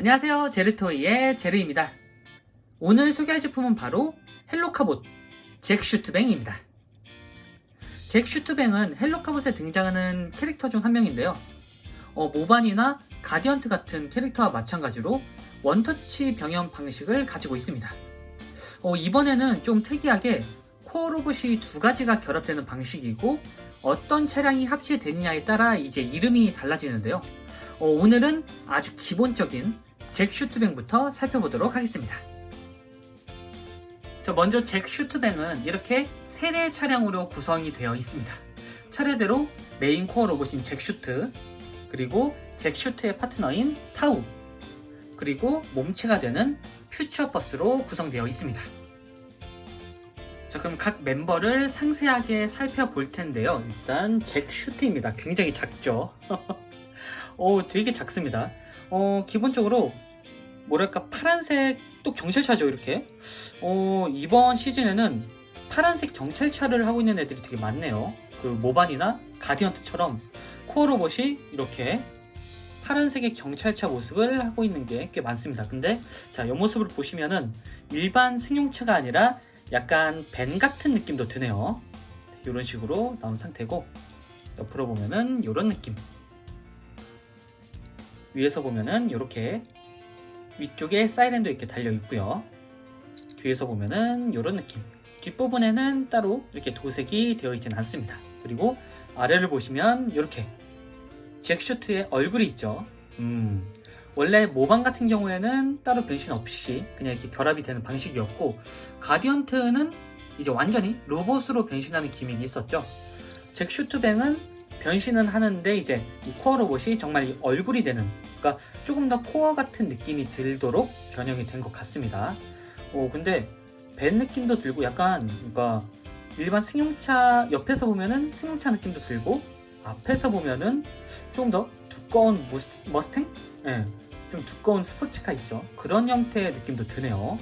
안녕하세요. 제르토이의 제르입니다. 오늘 소개할 제품은 바로 헬로카봇 잭 슈트뱅입니다. 잭 슈트뱅은 헬로카봇에 등장하는 캐릭터 중 한 명인데요. 어, 모반이나 가디언트 같은 캐릭터와 마찬가지로 원터치 병영 방식을 가지고 있습니다. 어, 이번에는 좀 특이하게 코어 로봇이 두 가지가 결합되는 방식이고 어떤 차량이 합체되느냐에 따라 이제 이름이 달라지는데요. 어, 오늘은 아주 기본적인 잭 슈트뱅부터 살펴보도록 하겠습니다. 자, 먼저 잭 슈트뱅은 이렇게 세대 차량으로 구성이 되어 있습니다. 차례대로 메인 코어 로봇인 잭 슈트, 그리고 잭 슈트의 파트너인 타우, 그리고 몸체가 되는 퓨처 버스로 구성되어 있습니다. 자, 그럼 각 멤버를 상세하게 살펴볼 텐데요. 일단 잭 슈트입니다. 굉장히 작죠? 어, 되게 작습니다. 어, 기본적으로 뭐랄까 파란색 또 경찰차죠 이렇게. 어, 이번 시즌에는 파란색 경찰차를 하고 있는 애들이 되게 많네요. 그 모반이나 가디언트처럼 코어 로봇이 이렇게 파란색의 경찰차 모습을 하고 있는 게 꽤 많습니다. 근데 자, 이 모습을 보시면은 일반 승용차가 아니라 약간 밴 같은 느낌도 드네요. 이런 식으로 나온 상태고 옆으로 보면은 이런 느낌. 위에서 보면은 이렇게 위쪽에 사이렌도 이렇게 달려 있고요. 뒤에서 보면은 이런 느낌. 뒷부분에는 따로 이렇게 도색이 되어 있지는 않습니다. 그리고 아래를 보시면 이렇게 잭슈트의 얼굴이 있죠. 음, 원래 모방 같은 경우에는 따로 변신 없이 그냥 이렇게 결합이 되는 방식이었고 가디언트는 이제 완전히 로봇으로 변신하는 기믹이 있었죠. 잭슈트뱅은 변신은 하는데 이제 이 코어 로봇이 정말 이 얼굴이 되는 그러니까 조금 더 코어 같은 느낌이 들도록 변형이 된 것 같습니다. 오 근데 밴 느낌도 들고 약간 그러니까 일반 승용차 옆에서 보면은 승용차 느낌도 들고 앞에서 보면은 좀더 두꺼운 무스, 머스탱? 예, 좀 두꺼운 스포츠카 있죠. 그런 형태의 느낌도 드네요.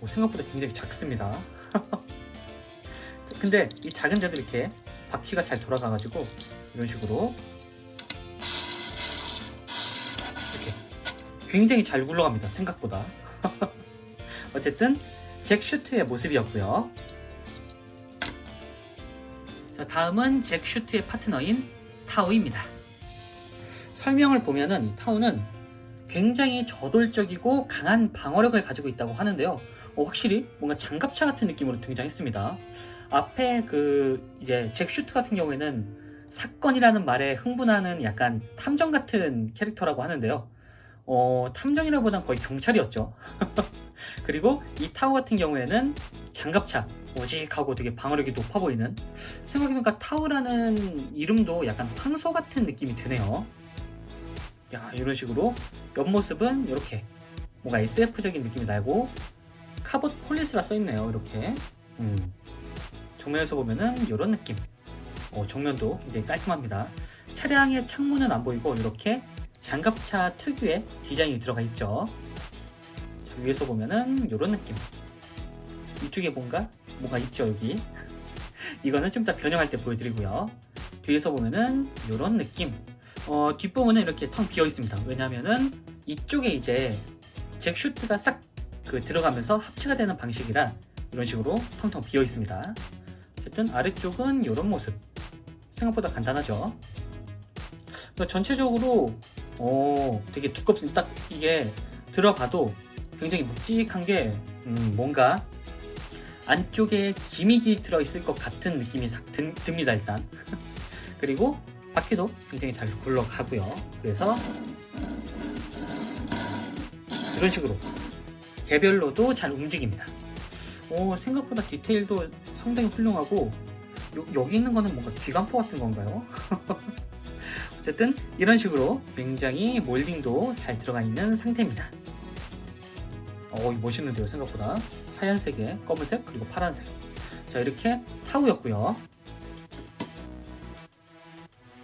오, 생각보다 굉장히 작습니다. 근데 이 작은 데도 이렇게 바퀴가 잘 돌아가가지고 이런 식으로 이렇게 굉장히 잘 굴러갑니다. 생각보다. 어쨌든 잭 슈트의 모습이었고요. 자, 다음은 잭 슈트의 파트너인 타우입니다. 설명을 보면은 이 타우는 굉장히 저돌적이고 강한 방어력을 가지고 있다고 하는데요. 어, 확실히 뭔가 장갑차 같은 느낌으로 등장했습니다. 앞에 그 이제 잭 슈트 같은 경우에는 사건이라는 말에 흥분하는 약간 탐정 같은 캐릭터라고 하는데요. 어, 탐정이라보단 거의 경찰이었죠. 그리고 이 타워 같은 경우에는 장갑차, 오직하고 되게 방어력이 높아 보이는 생각해보니까 타워라는 이름도 약간 황소 같은 느낌이 드네요. 야, 이런 식으로 옆모습은 이렇게 뭔가 SF적인 느낌이 나고 카봇 폴리스라 써있네요. 이렇게. 음. 정면에서 보면은 이런 느낌. 어, 정면도 굉장히 깔끔합니다. 차량의 창문은 안 보이고 이렇게 장갑차 특유의 디자인이 들어가 있죠. 자, 위에서 보면은 이런 느낌. 이쪽에 뭔가 뭔가 있죠 여기. 이거는 좀 이따 변형할 때 보여드리고요. 뒤에서 보면은 이런 느낌. 어, 뒷부분은 이렇게 텅 비어 있습니다. 왜냐면은 이쪽에 이제 잭 슈트가 싹 그 들어가면서 합체가 되는 방식이라 이런 식으로 텅텅 비어 있습니다. 어쨌든 아래쪽은 이런 모습. 생각보다 간단하죠. 그러니까 전체적으로 어, 되게 두껍습니다. 딱 이게 들어봐도 굉장히 묵직한 게 음, 뭔가 안쪽에 기믹이 들어있을 것 같은 느낌이 딱 듭, 듭니다 일단. 그리고 바퀴도 굉장히 잘 굴러가고요. 그래서 이런 식으로 개별로도 잘 움직입니다. 오, 생각보다 디테일도 상당히 훌륭하고 요, 여기 있는 거는 뭔가 기관포 같은 건가요? 어쨌든 이런 식으로 굉장히 몰딩도 잘 들어가 있는 상태입니다. 어, 멋있는데요 생각보다. 하얀색에 검은색 그리고 파란색. 자 이렇게 타우였고요.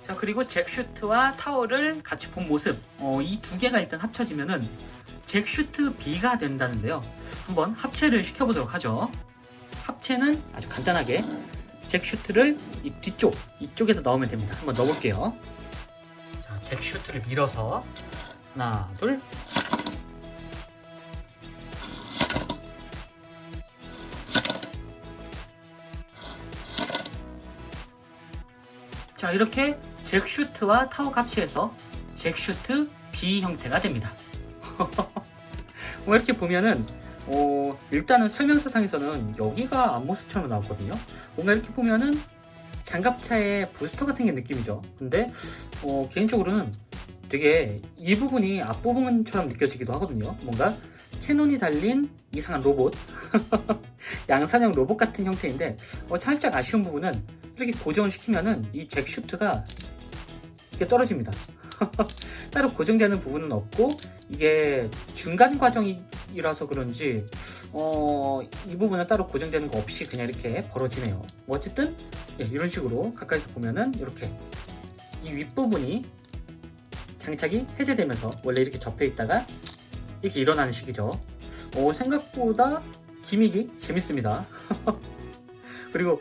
자 그리고 잭슈트와 타워를 같이 본 모습. 어, 이 두 개가 일단 합쳐지면은 잭슈트 B가 된다는데요. 한번 합체를 시켜보도록 하죠. 합체는 아주 간단하게 잭 슈트를 이 뒤쪽 이쪽에서 넣으면 됩니다. 한번 넣어볼게요. 자, 잭 슈트를 밀어서 하나 둘. 자 이렇게 잭 슈트와 타워 합체해서 잭 슈트 B 형태가 됩니다. 이렇게 보면은 어, 일단은 설명서상에서는 여기가 앞모습처럼 나왔거든요. 뭔가 이렇게 보면은 장갑차에 부스터가 생긴 느낌이죠. 근데 어, 개인적으로는 되게 이 부분이 앞부분처럼 느껴지기도 하거든요. 뭔가 캐논이 달린 이상한 로봇, 양산형 로봇 같은 형태인데 어, 살짝 아쉬운 부분은 이렇게 고정을 시키면은 이 잭슈트가 이게 떨어집니다. 따로 고정되는 부분은 없고 이게 중간 과정이 라서 그런지 어, 이 부분은 따로 고정되는 거 없이 그냥 이렇게 벌어지네요. 뭐 어쨌든 예, 이런 식으로 가까이서 보면은 이렇게 이 윗부분이 장착이 해제되면서 원래 이렇게 접혀 있다가 이렇게 일어나는 식이죠. 어, 생각보다 기믹이 재밌습니다. 그리고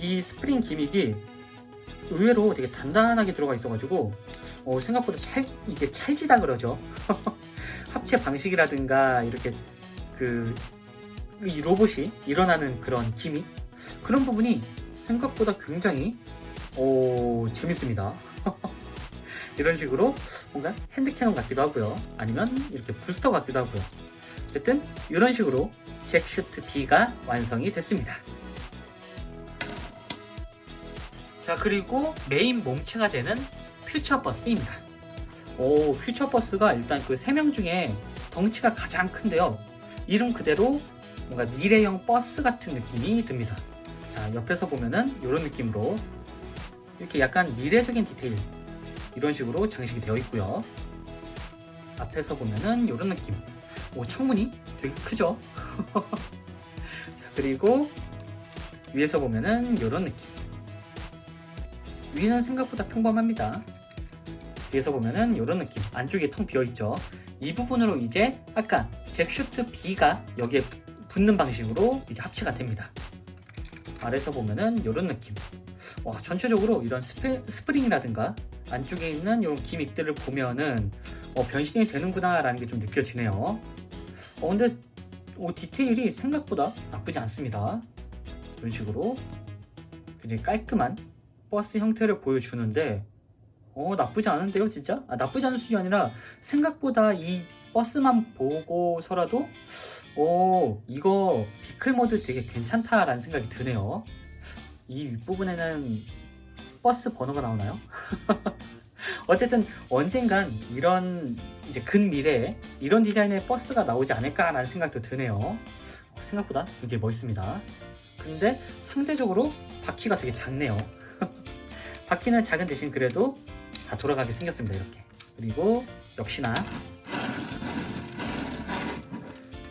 이 스프링 기믹이 의외로 되게 단단하게 들어가 있어가지고 어, 생각보다 찰 이게 찰지다 그러죠. 합체 방식이라든가 이렇게 그 이 로봇이 일어나는 그런 기믹 그런 부분이 생각보다 굉장히 어, 재밌습니다. 이런 식으로 뭔가 핸드캐논 같기도 하고요. 아니면 이렇게 부스터 같기도 하고요. 어쨌든 이런 식으로 잭슈트 B가 완성이 됐습니다. 자 그리고 메인 몸체가 되는 퓨처버스입니다. 오 퓨처버스가 일단 그 세 명 중에 덩치가 가장 큰데요. 이름 그대로 뭔가 미래형 버스 같은 느낌이 듭니다. 자 옆에서 보면은 이런 느낌으로 이렇게 약간 미래적인 디테일 이런 식으로 장식이 되어 있고요. 앞에서 보면은 이런 느낌. 오 창문이 되게 크죠? 자 그리고 위에서 보면은 이런 느낌. 위는 생각보다 평범합니다. 뒤에서 보면은 이런 느낌. 안쪽에 텅 비어 있죠. 이 부분으로 이제 아까 잭슈트 B가 여기에 붙는 방식으로 이제 합체가 됩니다. 아래서 보면은 이런 느낌. 와 전체적으로 이런 스페, 스프링이라든가 안쪽에 있는 이런 기믹들을 보면은 어, 변신이 되는구나 라는 게 좀 느껴지네요. 어 근데 어, 디테일이 생각보다 나쁘지 않습니다. 이런 식으로 굉장히 깔끔한 버스 형태를 보여주는데 어 나쁘지 않은데요 진짜? 아, 나쁘지 않은 수준이 아니라 생각보다 이 버스만 보고서라도 오 이거 비클 모드 되게 괜찮다라는 생각이 드네요 이 윗부분에는 버스 번호가 나오나요? 어쨌든 언젠간 이런 이제 근미래에 이런 디자인의 버스가 나오지 않을까라는 생각도 드네요 어, 생각보다 굉장히 멋있습니다 근데 상대적으로 바퀴가 되게 작네요 바퀴는 작은 대신 그래도 다 돌아가게 생겼습니다 이렇게. 그리고 역시나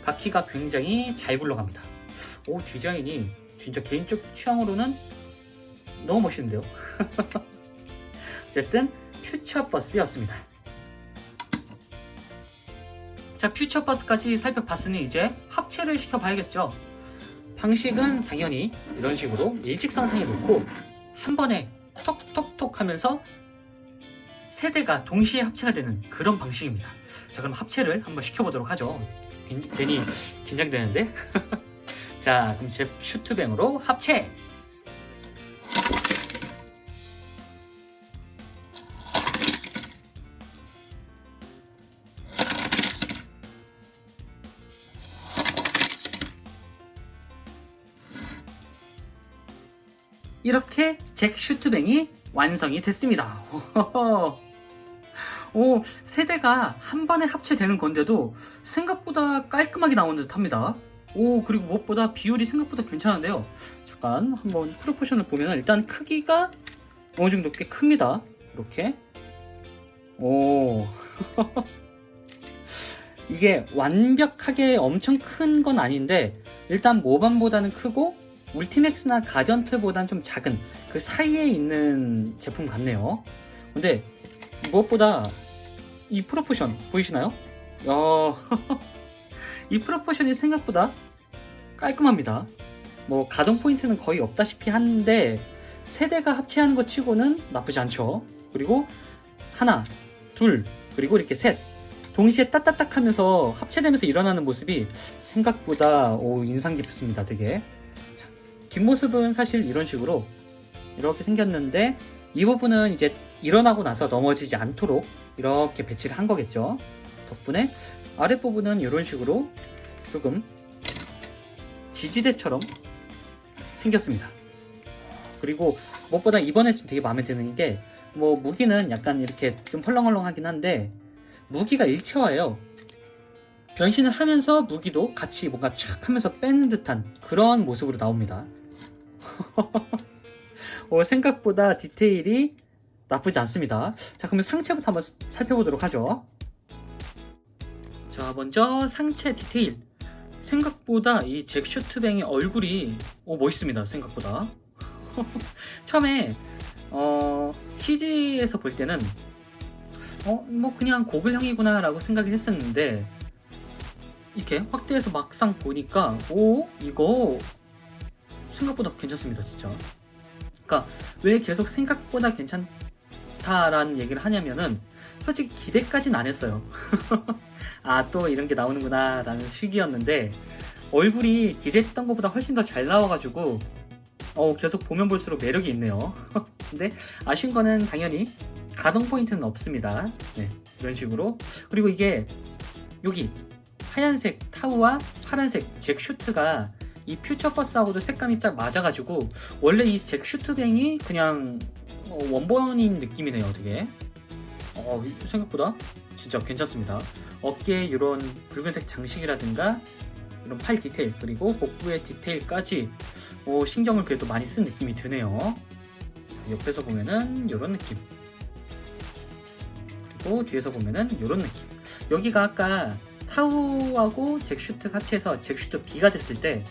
바퀴가 굉장히 잘 굴러갑니다. 오 디자인이 진짜 개인적 취향으로는 너무 멋있는데요? 어쨌든 퓨처버스였습니다. 자 퓨처버스까지 살펴봤으니 이제 합체를 시켜봐야겠죠? 방식은 당연히 이런 식으로 일직선상에 놓고 한 번에 톡톡톡 하면서 세대가 동시에 합체가 되는 그런 방식입니다. 자, 그럼 합체를 한번 시켜보도록 하죠. 괜- 괜히 긴장되는데. 자, 그럼 제 슈트뱅으로 합체! 이렇게 잭 슈트뱅이 완성이 됐습니다. 오, 세대가 한 번에 합체되는 건데도 생각보다 깔끔하게 나온 듯 합니다. 오, 그리고 무엇보다 비율이 생각보다 괜찮은데요. 잠깐 한번 프로포션을 보면 일단 크기가 어느 정도 꽤 큽니다. 이렇게. 오. 이게 완벽하게 엄청 큰 건 아닌데 일단 모반보다는 크고 울티맥스나 가전트보다는 좀 작은 그 사이에 있는 제품 같네요. 근데 무엇보다 이 프로포션 보이시나요? 야, 이 프로포션이 생각보다 깔끔합니다. 뭐 가동 포인트는 거의 없다시피 한데 세대가 합체하는 것 치고는 나쁘지 않죠. 그리고 하나, 둘, 그리고 이렇게 셋 동시에 따따딱 하면서 합체되면서 일어나는 모습이 생각보다 오, 인상 깊습니다. 되게 뒷모습은 사실 이런 식으로 이렇게 생겼는데 이 부분은 이제 일어나고 나서 넘어지지 않도록 이렇게 배치를 한 거겠죠. 덕분에 아랫부분은 이런 식으로 조금 지지대처럼 생겼습니다. 그리고 무엇보다 이번에 좀 되게 마음에 드는 게 뭐 무기는 약간 이렇게 좀 헐렁헐렁하긴 한데 무기가 일체화예요. 변신을 하면서 무기도 같이 뭔가 촥 하면서 빼는 듯한 그런 모습으로 나옵니다. 어, 생각보다 디테일이 나쁘지 않습니다. 자, 그러면 상체부터 한번 살펴보도록 하죠. 자, 먼저 상체 디테일. 생각보다 이 잭 슈트뱅의 얼굴이 오, 멋있습니다. 생각보다. 처음에 어, CG에서 볼 때는 어, 뭐 그냥 고글형이구나 라고 생각을 했었는데 이렇게 확대해서 막상 보니까 오, 이거 생각보다 괜찮습니다, 진짜. 그러니까 왜 계속 생각보다 괜찮다라는 얘기를 하냐면은 솔직히 기대까지는 안 했어요. 아 또 이런 게 나오는구나 라는 식이었는데 얼굴이 기대했던 것보다 훨씬 더 잘 나와가지고 어 계속 보면 볼수록 매력이 있네요. 근데 아쉬운 거는 당연히 가동 포인트는 없습니다. 네, 이런 식으로 그리고 이게 여기 하얀색 타우와 파란색 잭 슈트가 이 퓨처 버스하고도 색감이 딱 맞아가지고 원래 이 잭 슈트뱅이 그냥 어, 원본인 느낌이네요, 되게. 어, 생각보다 진짜 괜찮습니다. 어깨에 이런 붉은색 장식이라든가 이런 팔 디테일 그리고 복부의 디테일까지 어, 신경을 그래도 많이 쓴 느낌이 드네요. 옆에서 보면은 이런 느낌. 그리고 뒤에서 보면은 이런 느낌. 여기가 아까 타우하고 잭슈트 합체해서 잭슈트 B가 됐을 때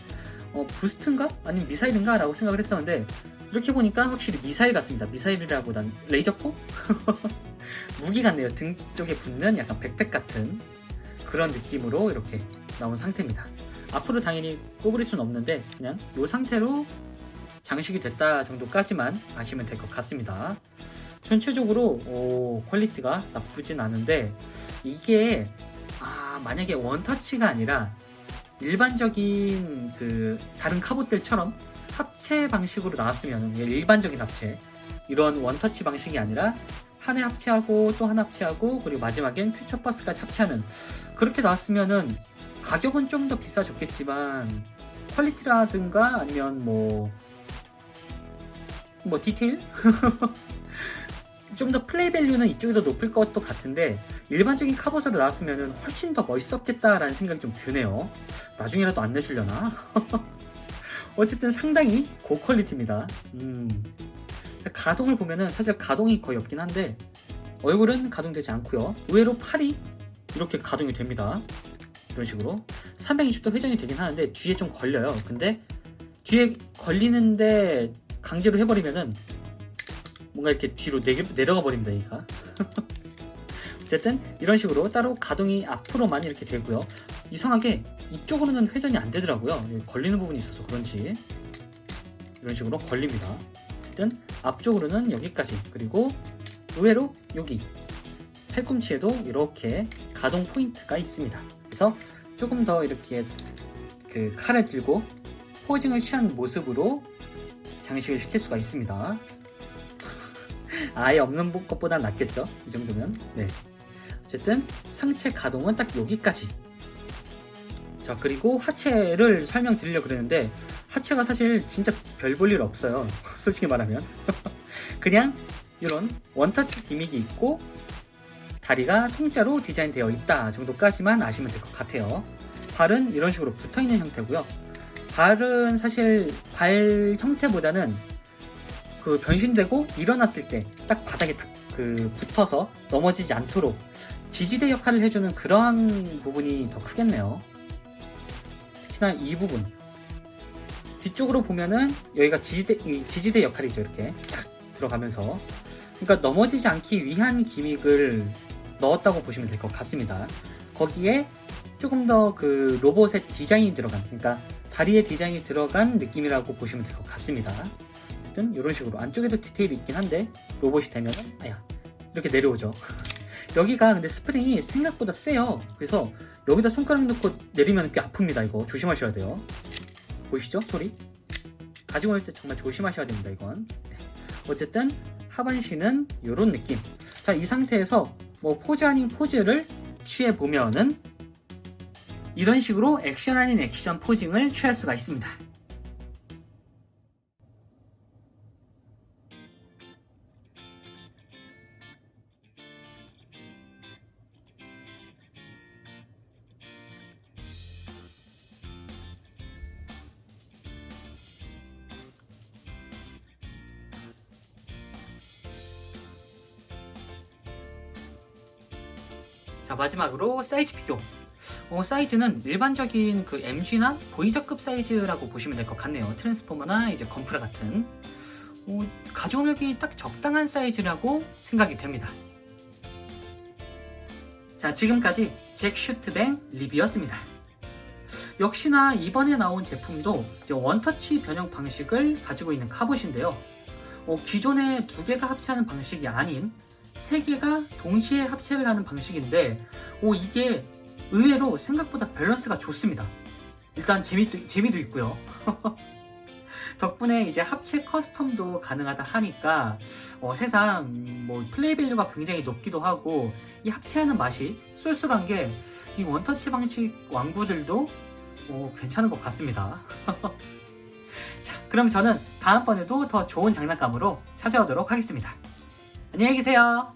어, 부스트인가? 아니면 미사일인가? 라고 생각을 했었는데 이렇게 보니까 확실히 미사일 같습니다. 미사일이라고 난 레이저포? 무기 같네요. 등 쪽에 붙는 약간 백팩 같은 그런 느낌으로 이렇게 나온 상태입니다. 앞으로 당연히 꼬부릴 수는 없는데 그냥 이 상태로 장식이 됐다 정도까지만 아시면 될 것 같습니다. 전체적으로 오, 퀄리티가 나쁘진 않은데 이게 아, 만약에 원터치가 아니라 일반적인 그 다른 카봇들처럼 합체 방식으로 나왔으면 일반적인 합체 이런 원터치 방식이 아니라 하나 합체하고 또 하나 합체하고 그리고 마지막엔 퓨처버스까지 합체하는 그렇게 나왔으면은 가격은 좀 더 비싸졌겠지만 퀄리티라든가 아니면 뭐뭐 디테일 좀 더 플레이 밸류는 이쪽이 더 높을 것도 같은데 일반적인 카봇으로 나왔으면 훨씬 더 멋있었겠다라는 생각이 좀 드네요. 나중에라도 안 내주려나? 어쨌든 상당히 고퀄리티입니다. 음. 자, 가동을 보면은 사실 가동이 거의 없긴 한데 얼굴은 가동되지 않고요. 의외로 팔이 이렇게 가동이 됩니다. 이런 식으로 320도 회전이 되긴 하는데 뒤에 좀 걸려요. 근데 뒤에 걸리는데 강제로 해버리면은 뭔가 이렇게 뒤로 내, 내려가 버립니다. 얘가. 어쨌든 이런 식으로 따로 가동이 앞으로만 이렇게 되고요. 이상하게 이쪽으로는 회전이 안 되더라고요. 여기 걸리는 부분이 있어서 그런지 이런 식으로 걸립니다. 어쨌든 앞쪽으로는 여기까지 그리고 의외로 여기 팔꿈치에도 이렇게 가동 포인트가 있습니다. 그래서 조금 더 이렇게 그 칼을 들고 포징을 취한 모습으로 장식을 시킬 수가 있습니다. 아예 없는 것보다 낫겠죠? 이 정도면. 네. 어쨌든 상체 가동은 딱 여기까지. 자 그리고 하체를 설명드리려 그랬는데 하체가 사실 진짜 별 볼 일 없어요. 솔직히 말하면 그냥 이런 원터치 기믹이 있고 다리가 통짜로 디자인되어 있다 정도까지만 아시면 될 것 같아요. 발은 이런 식으로 붙어 있는 형태고요. 발은 사실 발 형태보다는 그 변신되고 일어났을 때 딱 바닥에 딱 그 붙어서 넘어지지 않도록 지지대 역할을 해주는 그러한 부분이 더 크겠네요. 특히나 이 부분 뒤쪽으로 보면은 여기가 지지대, 이 지지대 역할이죠 이렇게 탁 들어가면서 그러니까 넘어지지 않기 위한 기믹을 넣었다고 보시면 될 것 같습니다. 거기에 조금 더 그 로봇의 디자인이 들어간 그러니까 다리의 디자인이 들어간 느낌이라고 보시면 될 것 같습니다. 어쨌든 이런 식으로 안쪽에도 디테일이 있긴 한데 로봇이 되면은 아야 이렇게 내려오죠. 여기가 근데 스프링이 생각보다 세요. 그래서 여기다 손가락 넣고 내리면 꽤 아픕니다. 이거 조심하셔야 돼요. 보이시죠? 소리? 가지고 올 때 정말 조심하셔야 됩니다. 이건. 네. 어쨌든 하반신은 이런 느낌. 자, 이 상태에서 뭐 포즈 아닌 포즈를 취해 보면은 이런 식으로 액션 아닌 액션 포징을 취할 수가 있습니다. 자 마지막으로 사이즈 비교. 어, 사이즈는 일반적인 그 MG나 보이저급 사이즈라고 보시면 될 것 같네요. 트랜스포머나 이제 건프라 같은 어, 가져오기 딱 적당한 사이즈라고 생각이 됩니다. 자 지금까지 잭 슈트뱅 리뷰였습니다. 역시나 이번에 나온 제품도 원터치 변형 방식을 가지고 있는 카봇인데요. 어, 기존의 두 개가 합체하는 방식이 아닌 세 개가 동시에 합체를 하는 방식인데 오 이게 의외로 생각보다 밸런스가 좋습니다. 일단 재미도, 재미도 있고요. 덕분에 이제 합체 커스텀도 가능하다 하니까 어, 세상 뭐 플레이 밸류가 굉장히 높기도 하고 이 합체하는 맛이 쏠쏠한 게 이 원터치 방식 왕구들도 어, 괜찮은 것 같습니다. 자, 그럼 저는 다음번에도 더 좋은 장난감으로 찾아오도록 하겠습니다. 안녕히 계세요.